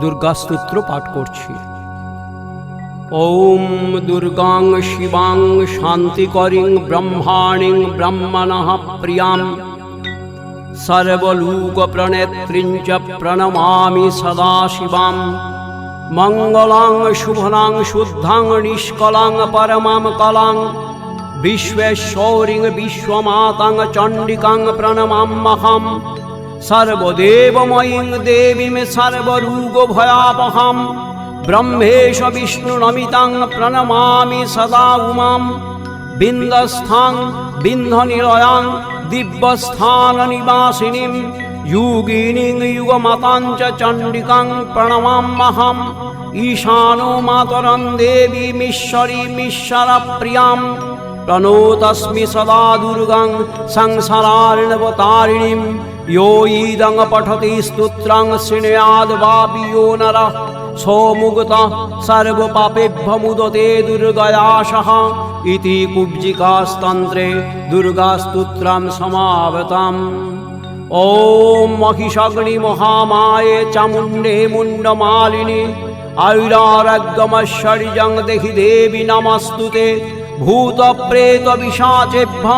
দুর্গাস্তোত্র পাঠ করছি। ওম দুর্গাং শিবাং শান্তিকরিং ব্রহ্মাণিং ব্রহ্মণঃ প্রিয়াম। সর্বলোকপ্রণেত্রিঞ্চ প্রণমামি সদা শিবাম। মঙ্গলাং শুভনাং শুদ্ধাং, নিষ্কলাং, পরমাম কলাং। বিশ্বেশ্বরিং, বিশ্বমাতাং, চণ্ডিকাং প্রণমাম্যহম সর্বদেবময়ীং দেবীং সর্বরূগভয়াপহাম ব্রহ্মেশ বিষ্ণুনমিতাং প্রণমামি সদা উমাম। বিন্দস্থাং বিন্ধনিলয়াং দিব্যস্থাননিবাসিনীং যোগিনীং যুগমাতাং চ চণ্ডিকাং প্রণমাম্যহম ঈশানো মাতরং দেবীমীশ্বরীমীশ্বর প্রিয়াং প্রণোতস্মি সদা দুর্গাং সংসারার্ণবতারিণীম। यो ईदं पठति स्तोत्रं शृणुयाद् वापि यो नरः सोमुगत सर्वपापेभ्यमुदते दुर्गयाशः इति कुब्जिकास्तन्त्रे दुर्गास्तोत्रं समावतम् ॐ महिषग्निमहामाये चामुण्डे मुण्डमालिनि ऐरारग्गमश्चर्यं देहि देवि नमस्तु ते भूतप्रेतविशाचेभ्य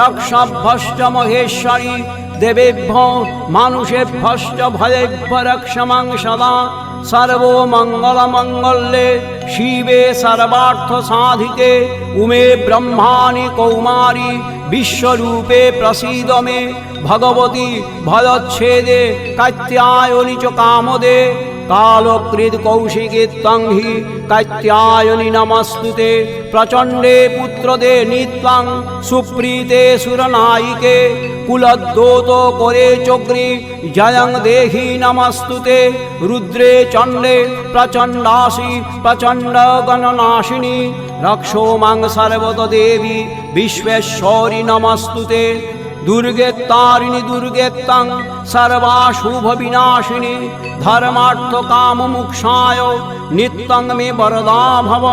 रक्षभ्यश्च महेश्वरी দেবেভ্য মানুষেভ্যশ্চ ভয়েভ্য রক্ষমাং সদা। সর্বমঙ্গলমঙ্গলে শিবে সর্বার্থ সাধিতে, উমে ব্রহ্মাণি কৌমারী, বিশ্বরূপে প্রসীদ মে। ভগবতী ভয়চ্ছেদে কাত্যায়নি চ কামদে। কালকৃদ কৌশিকে তং হি কাত্যায়নি নমস্তুতে প্রচণ্ডে পুত্রদে নিত্যাং সুপ্রীতে সুরনায়িকে কুলদ্যোত করে চগ্রি জয়ং দেহি নমস্তুতে রুদ্রে চণ্ডে প্রচণ্ডাসি প্রচণ্ড গণনাশিনী রক্ষো মাং সর্বত দেবী বিশ্বেশ্বরী নমস্তুতে দুর্গে তারিণী দুর্গেত্তাং সর্বাশুভ বিনাশিনী ধর্মার্থ কাম মুক্ষায় নিত্যং মে বরদা ভব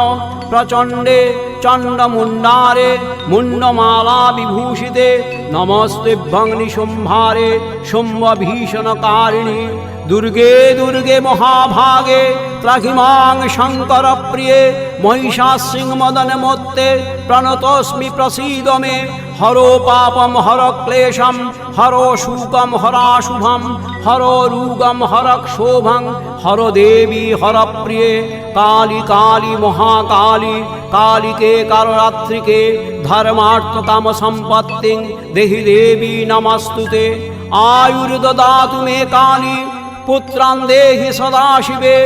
প্রচণ্ডে চণ্ডমুণ্ডারে মুণ্ডমালা বিভূষিতে নমস্তেভ্যং নিশুম্ভারে শুম্ভীষণকারিণী দুর্গে দুর্গে মহাভাগে ত্রাহিমাং শঙ্কর প্রিয়ে মহিষাসিং মদন মত্তে প্রণতস্মি প্রসীদ মে হরো পাপম, হর ক্লেশম, হরো শোকম হরাশুভম হরো রূগম, হর ক্ষোভং হর দেবী, হর প্রিয়ে, কালী কালী, মহাকালী, কালিকে, কালরাত্রিকে ধর্মার্থ কাম দেহি দেবী নমস্তুতে। আয়ুর্দদাতু মে কালী, পুত্রান দেহি সদাশিবে